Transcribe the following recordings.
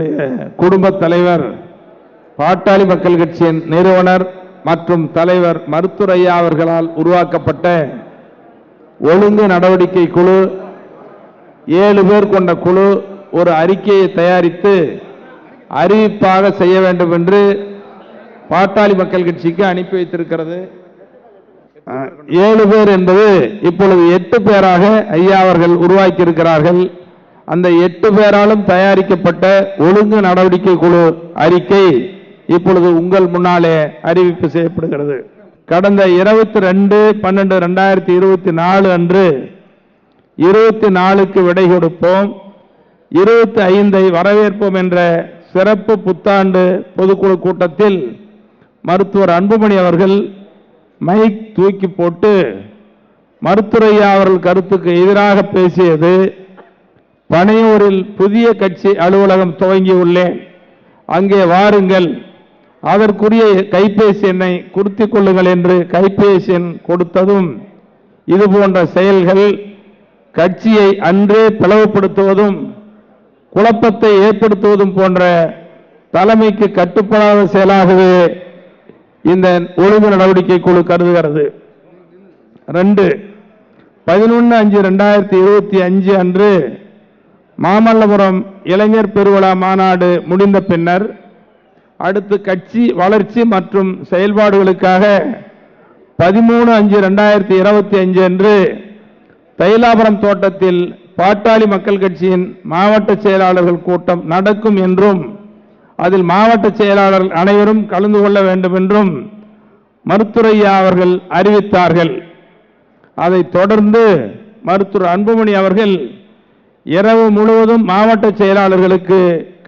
நம்முடைய குடும்ப தலைவர் பாட்டாளி மக்கள் கட்சியின் நிறுவனர் மற்றும் தலைவர் மருத்துவர் ஐயா அவர்களால் உருவாக்கப்பட்ட ஒழுங்கு நடவடிக்கை குழு ஏழு பேர் கொண்ட குழு ஒரு அறிக்கையை தயாரித்து அறிவிப்பாக செய்ய வேண்டும் என்று பாட்டாளி மக்கள் கட்சிக்கு அனுப்பி வைத்திருக்கிறது. ஏழு பேர் என்பது இப்பொழுது எட்டு பேராக ஐயா அவர்கள் உருவாக்கி இருக்கிறார்கள் அந்த எட்டு பேராலும் தயாரிக்கப்பட்ட ஒழுங்கு நடவடிக்கை குழு அறிக்கை இப்பொழுது உங்கள் முன்னாலே அறிவிப்பு செய்யப்படுகிறது. கடந்த இருபத்தி ரெண்டு பன்னெண்டு ரெண்டாயிரத்தி இருபத்தி நாலு அன்று இருபத்தி நாலுக்கு விடை கொடுப்போம். இருபத்தி ஐந்தை வரவேற்போம் என்ற சிறப்பு புத்தாண்டு பொதுக்குழு கூட்டத்தில் மருத்துவர் அன்புமணி அவர்கள் மைக் தூக்கி போட்டு மருத்துரையா அவர்கள் கருத்துக்கு எதிராக பேசியது பனையூரில் புதிய கட்சி அலுவலகம் துவங்கியுள்ளேன் அங்கே வாருங்கள். அதற்குரிய கைபேசி எண்ணை குறித்து கொள்ளுங்கள் என்று கைபேசி எண் கொடுத்ததும் இது போன்ற செயல்கள் கட்சியை அன்றே பிளவுபடுத்துவதும் குழப்பத்தை ஏற்படுத்துவதும் போன்ற தலைமைக்கு கட்டுப்படாத செயலாகவே இந்த ஒழுங்கு நடவடிக்கை குழு கருதுகிறது. ரெண்டு பதினொன்று அஞ்சு ரெண்டாயிரத்தி இருபத்தி அஞ்சு அன்று மாமல்லபுரம் இளைஞர் பெருவிழா மாநாடு முடிந்த பின்னர் அடுத்து கட்சி வளர்ச்சி மற்றும் செயல்பாடுகளுக்காக பதிமூணு அஞ்சு ரெண்டாயிரத்தி இருபத்தி அஞ்சு அன்று தைலாபுரம் தோட்டத்தில் பாட்டாளி மக்கள் கட்சியின் மாவட்ட செயலாளர்கள் கூட்டம் நடக்கும் என்றும் அதில் மாவட்ட செயலாளர்கள் அனைவரும் கலந்து கொள்ள வேண்டும் என்றும் மருத்துரையா அவர்கள் அறிவித்தார்கள். அதைத் தொடர்ந்து மருத்துவர் அன்புமணி அவர்கள் இரவு முழுவதும் மாவட்ட செயலாளர்களுக்கு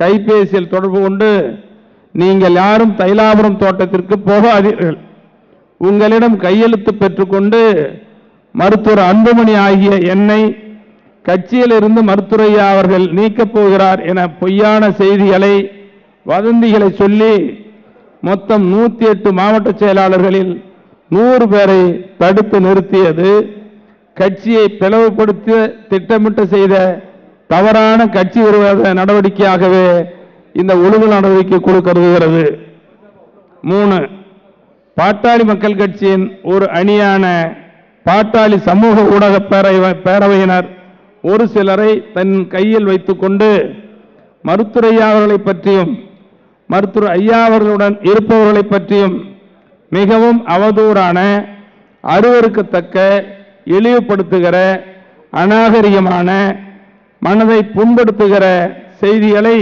கைபேசியில் தொடர்பு கொண்டு நீங்கள் யாரும் தைலாபுரம் தோட்டத்திற்கு போகாதீர்கள். உங்களிடம் கையெழுத்து பெற்றுக்கொண்டு மருத்துவர் அன்புமணி ஆகிய என்னை கட்சியிலிருந்து மருத்துரையா அவர்கள் நீக்கப் போகிறார் என பொய்யான செய்திகளை வதந்திகளை சொல்லி மொத்தம் நூற்றி எட்டு மாவட்ட செயலாளர்களில் நூறு பேரை தடுத்து நிறுத்தியது. கட்சியை பிளவுபடுத்த திட்டமிட்டு செய்த தவறான கட்சி விரோத நடவடிக்கையாகவே இந்த ஒழுங்கு நடவடிக்கை குழு கருதுகிறது. மூணு பாட்டாளி மக்கள் கட்சியின் ஒரு அணியான பாட்டாளி சமூக ஊடக பேரவை பேரவையினர் ஒரு சிலரை தன் கையில் வைத்துக்கொண்டு மருத்துரையா அவர்களை பற்றியும் மருத்துவர் ஐயா அவர்களுடன் இருப்பவர்களை பற்றியும் மிகவும் அவதூறான அருவருக்கத்தக்க இழிவுபடுத்துகிற அநாகரிகமான மனதை புண்படுத்துகிற செய்திகளை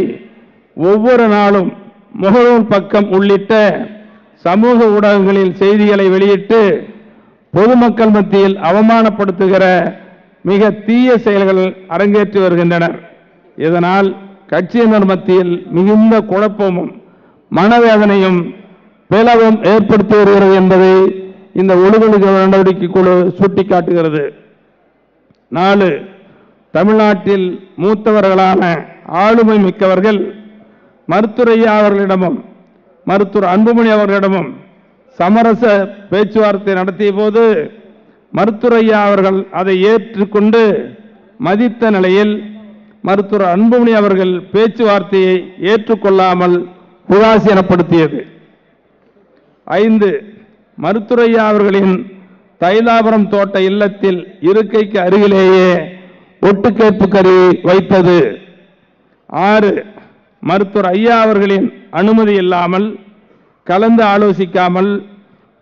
ஒவ்வொரு நாளும் முகநூல் பக்கம் உள்ளிட்ட சமூக ஊடகங்களில் செய்திகளை வெளியிட்டு பொதுமக்கள் மத்தியில் அவமானப்படுத்துகிற மிக தீய செயல்கள் அரங்கேற்றி வருகின்றனர். இதனால் கட்சியினர் மத்தியில் மிகுந்த குழப்பமும் மனவேதனையும் பிளவும் ஏற்படுத்தி வருகிறது என்பதை இந்த ஒழுங்கு நடவடிக்கை குழு சுட்டிக்காட்டுகிறது. நாலு தமிழ்நாட்டில் மூத்தவர்களான ஆளுமை மிக்கவர்கள் மருத்துரையா அவர்களிடமும் மருத்துவர் அன்புமணி அவர்களிடமும் சமரச பேச்சுவார்த்தை நடத்திய போது மருத்துரையா அவர்கள் அதை ஏற்றுக்கொண்டு மதித்த நிலையில் மருத்துவர் அன்புமணி அவர்கள் பேச்சுவார்த்தையை ஏற்றுக்கொள்ளாமல் உதாசீனப்படுத்தியது ஐந்து மருத்துரையா அவர்களின் தைலாபுரம் தோட்ட இல்லத்தில் இருக்கைக்கு அருகிலேயே ஒட்டுக்கேற்பு கருவி வைத்தது. ஆறு மருத்துவர் ஐயா அவர்களின் அனுமதி இல்லாமல் கலந்து ஆலோசிக்காமல்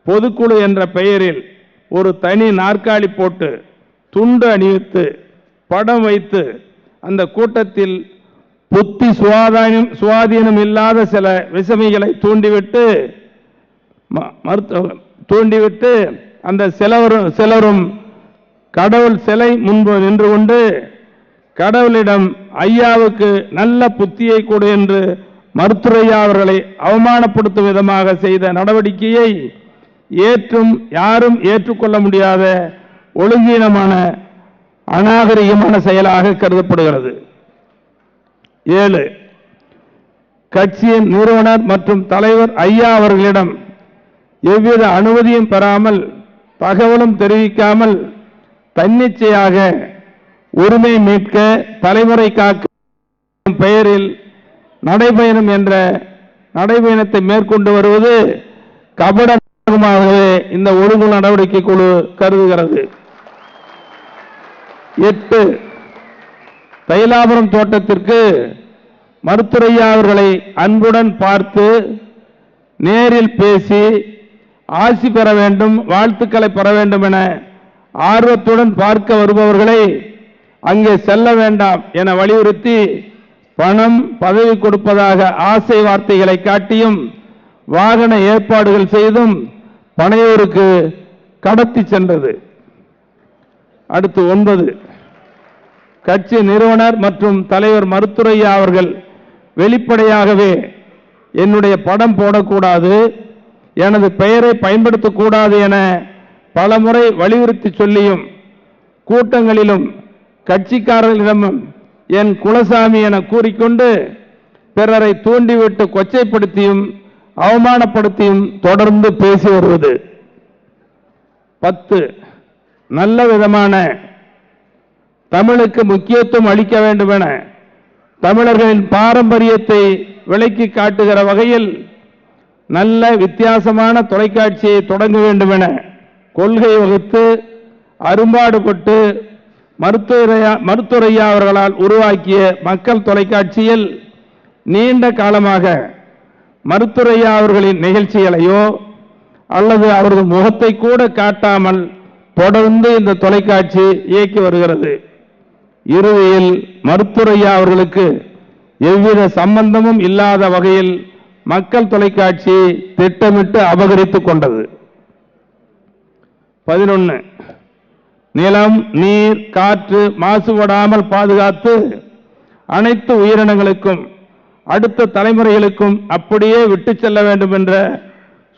பொதுக்குழு என்ற பெயரில் ஒரு தனி நாற்காலி போட்டு துண்டு அணிவித்து படம் வைத்து அந்த கூட்டத்தில் புத்தி சுவாதானம் சுவாதீனம் இல்லாத சில விஷமிகளை தூண்டிவிட்டு ம- மருத்துவ தூண்டிவிட்டு அந்த சிலவரும் சிலரும் கடவுள் சிலை முன்பு நின்று கொண்டு கடவுளிடம் ஐயாவுக்கு நல்ல புத்தியை கொடு என்று மருத்துரையா அவர்களை அவமானப்படுத்தும் விதமாக செய்த நடவடிக்கையை ஏற்றும் யாரும் ஏற்றுக்கொள்ள முடியாத ஒழுங்கீனமான அநாகரிகமான செயலாக கருதப்படுகிறது. ஏழு கட்சியின் நிறுவனர் மற்றும் தலைவர் ஐயா அவர்களிடம் எவ்வித அனுமதியும் பெறாமல் தகவலும் தெரிவிக்காமல் தன்னிச்சையாக உரிமை மீட்க தலைமுறை காக்கும் பெயரில் நடைபயணம் என்ற நடைபயணத்தை மேற்கொண்டு வருவது கபடமாகவே இந்த ஒழுங்கு நடவடிக்கை குழு கருதுகிறது. எட்டு தைலாபுரம் தோட்டத்திற்கு மருத்துரையா அவர்களை அன்புடன் பார்த்து நேரில் பேசி ஆசி பெற வேண்டும் வாழ்த்துக்களை பெற வேண்டும் என ஆர்வத்துடன் பார்க்க வருபவர்களை அங்கே செல்ல வேண்டாம் என வலியுறுத்தி பணம் பதவி கொடுப்பதாக ஆசை வார்த்தைகளை காட்டியும் வாகன ஏற்பாடுகள் செய்தும் பனையூருக்கு கடத்தி சென்றது. அடுத்து ஒன்பது. கட்சி நிறுவனர் மற்றும் தலைவர் மருத்துரையா அவர்கள் வெளிப்படையாகவே என்னுடைய படம் போடக்கூடாது எனது பெயரை பயன்படுத்தக்கூடாது என பலமுறை வலியுறுத்தி சொல்லியும் கூட்டங்களிலும் கட்சிக்காரர்களிடமும் என் குலசாமி என கூறிக்கொண்டு பிறரை தூண்டிவிட்டு கொச்சைப்படுத்தியும் அவமானப்படுத்தியும் தொடர்ந்து பேசி வருவது. பத்து நல்ல விதமான தமிழுக்கு முக்கியத்துவம் அளிக்க வேண்டும் என தமிழர்களின் பாரம்பரியத்தை விளக்கி காட்டுகிற வகையில் நல்ல வித்தியாசமான தொலைக்காட்சியை தொடங்க வேண்டும் என கொள்கை வகுத்து அரும்பாடுபட்டு மருத்துவரையா மருத்துவரையா அவர்களால் உருவாக்கிய மக்கள் தொலைக்காட்சியில் நீண்ட காலமாக மருத்துவரையா அவர்களின் நிகழ்ச்சிகளையோ அல்லது அவரது முகத்தை கூட காட்டாமல் தொடர்ந்து இந்த தொலைக்காட்சி இயக்கி வருகிறது. இறுதியில் மருத்துவரையா அவர்களுக்கு எவ்வித சம்பந்தமும் இல்லாத வகையில் மக்கள் தொலைக்காட்சி திட்டமிட்டு அபகரித்துக் கொண்டது. பதினொன்று நிலம் நீர் காற்று மாசுபடாமல் பாதுகாத்து அனைத்து உயிரினங்களுக்கும் அடுத்த தலைமுறைகளுக்கும் அப்படியே விட்டு செல்ல வேண்டும் என்ற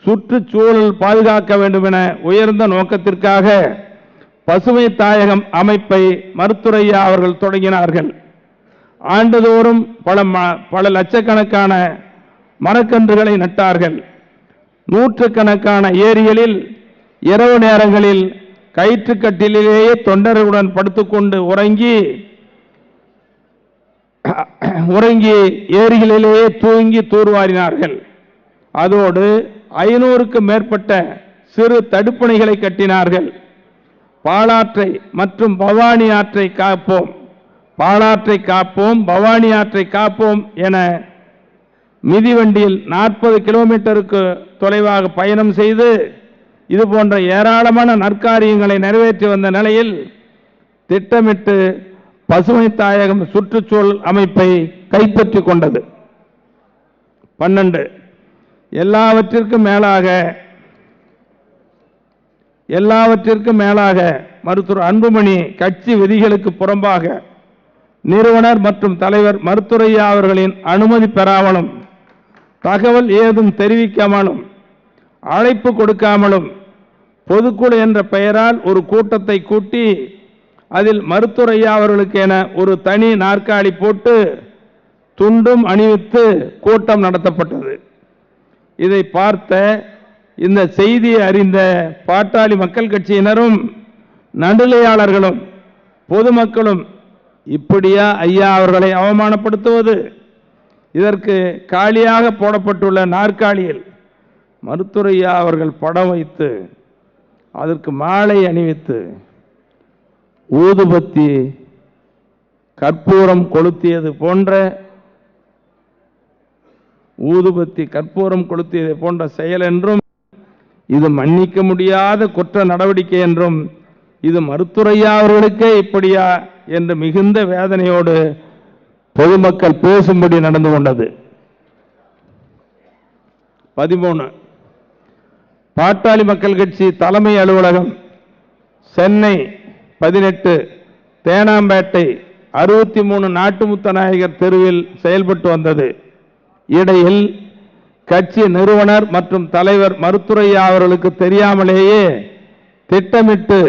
சுற்றுச்சூழல் பாதுகாக்க வேண்டும் என உயர்ந்த நோக்கத்திற்காக பசுமை தாயகம் அமைப்பை மருத்துரையா அவர்கள் தொடங்கினார்கள். ஆண்டுதோறும் பல ம- பல லட்சக்கணக்கான மரக்கன்றுகளை நட்டார்கள். நூற்றுக்கணக்கான ஏரிகளில் இரவு நேரங்களில் கயிற்றுக்கட்டிலேயே தொண்டர்களுடன் படுத்துக்கொண்டு உறங்கி உறங்கி ஏரிகளிலேயே தூங்கி தூர்வாரினார்கள். அதோடு ஐநூறுக்கு மேற்பட்ட சிறு தடுப்பணைகளை கட்டினார்கள். பாலாற்றை மற்றும் பவானி ஆற்றை காப்போம். பாலாற்றை காப்போம் பவானி ஆற்றை காப்போம் என மிதிவண்டியில் நாற்பது கிலோமீட்டருக்கு தொலைவாக பயணம் செய்து இது போன்ற ஏராளமான நற்காரியங்களை நிறைவேற்றி வந்த நிலையில் திட்டமிட்டு பசுமை தாயகம் சுற்றுச்சூழல் அமைப்பை கைப்பற்றி கொண்டது. பன்னெண்டு. எல்லாவற்றிற்கும் மேலாக எல்லாவற்றிற்கும் மேலாக மருத்துவர் அன்புமணி கட்சி விதிகளுக்கு புறம்பாக நிறுவனர் மற்றும் தலைவர் மருத்துரையா அவர்களின் அனுமதி பெறாமலும் தகவல் ஏதும் தெரிவிக்காமலும் அழைப்பு கொடுக்காமலும் பொதுக்குழு என்ற பெயரால் ஒரு கூட்டத்தை கூட்டி அதில் மருத்துரையா அவர்களுக்கு என ஒரு தனி நாற்காலி போட்டு துண்டும் அணிவித்து கூட்டம் நடத்தப்பட்டது. இதை பார்த்த இந்த செய்தியை அறிந்த பாட்டாளி மக்கள் கட்சியினரும் நடுநிலையாளர்களும் பொதுமக்களும் இப்படியா ஐயா அவர்களை அவமானப்படுத்துவது? இதற்கு காலியாக போடப்பட்டுள்ள நாற்காலியில் மருத்துவரையா அவர்கள் படம் வைத்து அதற்கு மாலை அணிவித்து ஊதுபத்தி கற்பூரம் கொளுத்தியது போன்ற ஊதுபத்தி கற்பூரம் கொளுத்தியது போன்ற செயல் என்றும் இது மன்னிக்க முடியாத குற்ற நடவடிக்கை என்றும் இது மருத்துரையா அவர்களுக்கே இப்படியா என்று மிகுந்த வேதனையோடு பொதுமக்கள் பேசும்படி நடந்து கொண்டது. பதிமூணு. பாட்டாளி மக்கள் கட்சி தலைமை அலுவலகம் சென்னை பதினெட்டு தேனாம்பேட்டை அறுபத்தி மூணு நாட்டுமுத்த நாயகர் தெருவில் செயல்பட்டு வந்தது. இடையில் கட்சி நிறுவனர் மற்றும் தலைவர் மருத்துரையா அவர்களுக்கு தெரியாமலேயே திட்டமிட்டு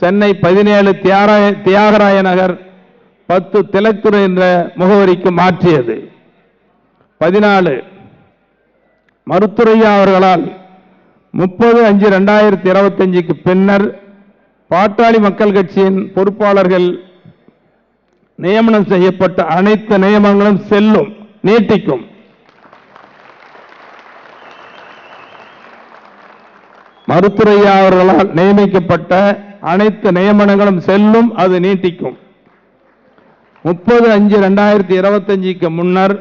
சென்னை பதினேழு தியாராய தியாகராய நகர் பத்து திலக்குறை என்ற முகவரிக்கு மாற்றியது. பதினாலு மருத்துரையா அவர்களால் முப்பது அஞ்சு ரெண்டாயிரத்தி இருபத்தஞ்சுக்கு பின்னர் பாட்டாளி மக்கள் கட்சியின் பொறுப்பாளர்கள் நியமனம் செய்யப்பட்ட அனைத்து நியமனங்களும் செல்லும் நீட்டிக்கும். மருத்துரையா அவர்களால் நியமிக்கப்பட்ட அனைத்து நியமனங்களும் செல்லும் அது நீட்டிக்கும். முப்பது அஞ்சு ரெண்டாயிரத்தி இருபத்தஞ்சுக்கு முன்னர்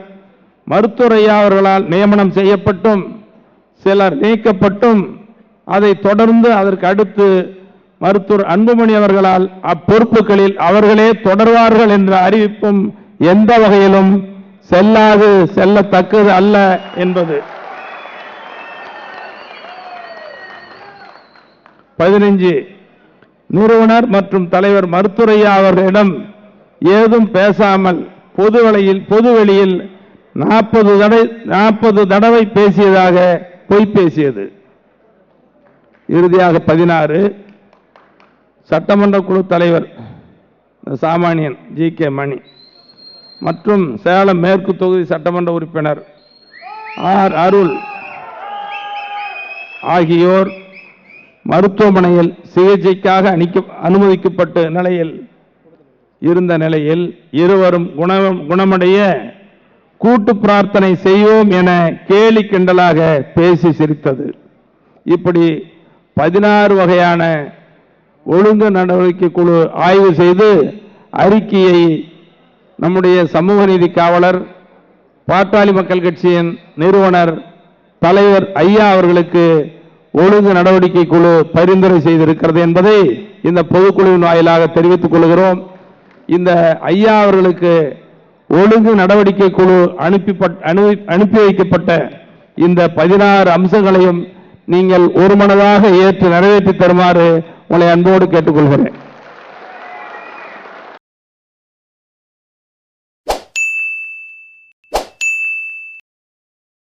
மருத்துரையா அவர்களால் நியமனம் செய்யப்பட்டும். சிலர் நீக்கப்பட்டும் அதை தொடர்ந்து அதற்கு அடுத்து மருத்துவர் அன்புமணி அவர்களால் அப்பொறுப்புகளில் அவர்களே தொடர்வார்கள் என்ற அறிவிப்பும் எந்த வகையிலும் செல்லாது செல்லத்தக்கது அல்ல என்பது. பதினைஞ்சு நிறுவனர் மற்றும் தலைவர் மருத்துரையா அவர்களிடம் ஏதும் பேசாமல் பொதுவெளியில் வழியில் நாற்பது தடவை நாற்பது தடவை பேசியதாக பொய் பேசியது இறுதியாக பதினாறு. சட்டமன்ற குழு தலைவர் சாமானியன் ஜி கே மணி மற்றும் சேலம் மேற்கு தொகுதி சட்டமன்ற உறுப்பினர் ஆர் அருள் ஆகியோர் மருத்துவமனையில் சிகிச்சைக்காக அணிக்க அனுமதிக்கப்பட்ட நிலையில் இருந்த நிலையில் இருவரும் குணமடைய கூட்டு பிரார்த்தனை செய்வோம் என கேலி கிண்டலாக பேசி சிரித்தது. இப்படி பதினாறு வகையான ஒழுங்கு நடவடிக்கை குழு ஆய்வு செய்து அறிக்கையை நம்முடைய சமூக நீதி காவலர் பாட்டாளி மக்கள் கட்சியின் நிறுவனர் தலைவர் ஐயா அவர்களுக்கு ஒழுங்கு நடவடிக்கை குழு பரிந்துரை செய்திருக்கிறது என்பதை இந்த பொதுக்குழுவின் வாயிலாக தெரிவித்துக் கொள்கிறோம். இந்த ஐயா அவர்களுக்கு ஒழுங்கு நடவடிக்கை குழு அனுப்பி அனுப்பி வைக்கப்பட்ட இந்த பதினாறு அம்சங்களையும் நீங்கள் ஒருமனதாக ஏற்று நிறைவேற்றி தருமாறு உங்களை அன்போடு கேட்டுக்கொள்கிறேன்.